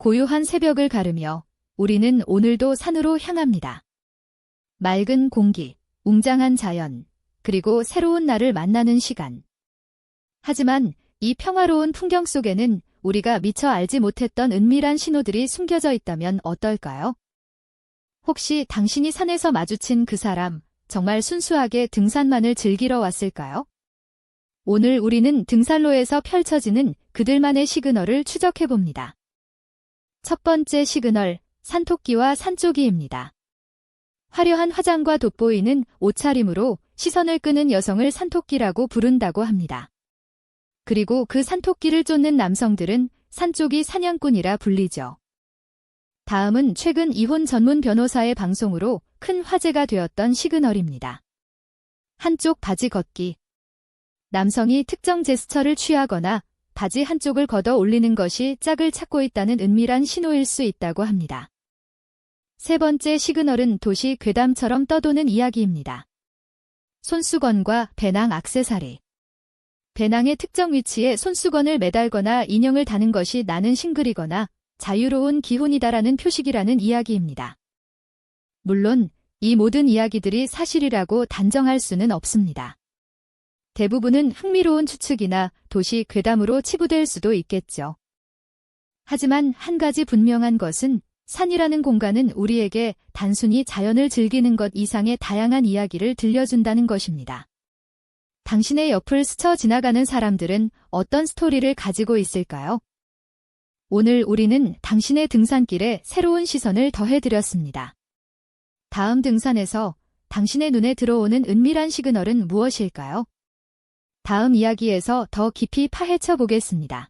고요한 새벽을 가르며 우리는 오늘도 산으로 향합니다. 맑은 공기, 웅장한 자연, 그리고 새로운 날을 만나는 시간. 하지만 이 평화로운 풍경 속에는 우리가 미처 알지 못했던 은밀한 신호들이 숨겨져 있다면 어떨까요? 혹시 당신이 산에서 마주친 그 사람, 정말 순수하게 등산만을 즐기러 왔을까요? 오늘 우리는 등산로에서 펼쳐지는 그들만의 시그널을 추적해 봅니다. 첫 번째 시그널, 산토끼와 산조기입니다. 화려한 화장과 돋보이는 옷차림으로 시선을 끄는 여성을 산토끼라고 부른다고 합니다. 그리고 그 산토끼를 쫓는 남성들은 산쪽이 사냥꾼이라 불리죠. 다음은 최근 이혼 전문 변호사의 방송으로 큰 화제가 되었던 시그널입니다. 한쪽 바지 걷기. 남성이 특정 제스처를 취하거나 바지 한쪽을 걷어 올리는 것이 짝을 찾고 있다는 은밀한 신호일 수 있다고 합니다. 세 번째 시그널은 도시 괴담처럼 떠도는 이야기입니다. 손수건과 배낭 악세사리. 배낭의 특정 위치에 손수건을 매달거나 인형을 다는 것이 나는 싱글이거나 자유로운 기혼이다라는 표식이라는 이야기입니다. 물론 이 모든 이야기들이 사실이라고 단정할 수는 없습니다. 대부분은 흥미로운 추측이나 도시 괴담으로 치부될 수도 있겠죠. 하지만 한 가지 분명한 것은 산이라는 공간은 우리에게 단순히 자연을 즐기는 것 이상의 다양한 이야기를 들려준다는 것입니다. 당신의 옆을 스쳐 지나가는 사람들은 어떤 스토리를 가지고 있을까요? 오늘 우리는 당신의 등산길에 새로운 시선을 더해드렸습니다. 다음 등산에서 당신의 눈에 들어오는 은밀한 시그널은 무엇일까요? 다음 이야기에서 더 깊이 파헤쳐 보겠습니다.